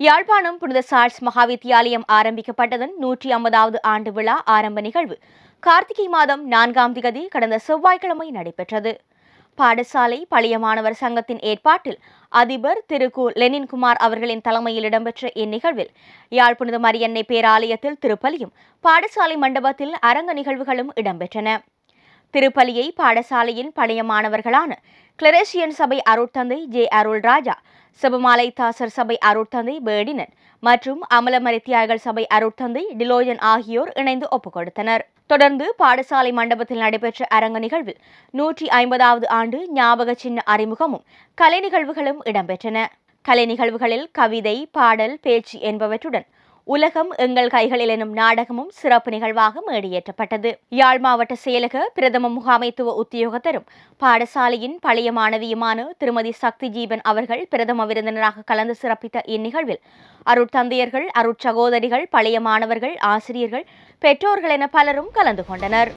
யாழ்ப்பாணம் புனித சார்ஸ் மகாவித்தியாலயம் ஆரம்பிக்கப்பட்டதன் நூற்றி ஐம்பதாவது ஆண்டு விழா ஆரம்ப நிகழ்வு. கார்த்திகை மாதம் நான்காம் திகதி கடந்த செவ்வாய்க்கிழமை நடைபெற்றது. பாடசாலை பழைய மாணவர் சங்கத்தின் ஏற்பாட்டில் அதிபர் திரு கு லெனின்குமார் அவர்களின் தலைமையில் இடம்பெற்ற இந்நிகழ்வில் யாழ் புனித மரியன்னை பேராலயத்தில் திருப்பலியும் பாடசாலை மண்டபத்தில் அரங்க நிகழ்வுகளும் இடம்பெற்றன. திருப்பலியை பாடசாலையின் பழைய மாணவர்களான கிளரேசியன் சபை அருட்தந்தை ஜே அருள் ராஜா செபமாலை தாசர் சபை அருட்தந்தை பேடினன் மற்றும் அமலமரி தியாய்கள் சபை அருட்தந்தை டிலோயன் ஆகியோர் இணைந்து ஒப்புக் கொடுத்தனர் தொடர்ந்து பாடசாலை மண்டபத்தில் நடைபெற்ற அரங்க நிகழ்வில் நூற்றி ஐம்பதாவது ஆண்டு ஞாபக சின்ன அறிமுகமும் கலை நிகழ்வுகளும் இடம்பெற்றன. கலை நிகழ்வுகளில் கவிதை பாடல் பேச்சு என்பவற்றுடன் உலகம் எங்கள் கைகளில் எனும் நாடகமும் சிறப்பு நிகழ்வாக மேடியேற்றப்பட்டது. யாழ் மாவட்ட செயலக பிரதம முகாமைத்துவ உத்தியோகத்தரும் பாடசாலையின் பழைய மாணவியுமான திருமதி சக்தி ஜீவன் அவர்கள் பிரதம விருந்தினராக கலந்து சிறப்பித்த இந்நிகழ்வில் அருட்தந்தையர்கள் அருட்சகோதரிகள் பழைய மாணவர்கள் ஆசிரியர்கள் பெற்றோர்கள் என பலரும் கலந்து கொண்டனர்.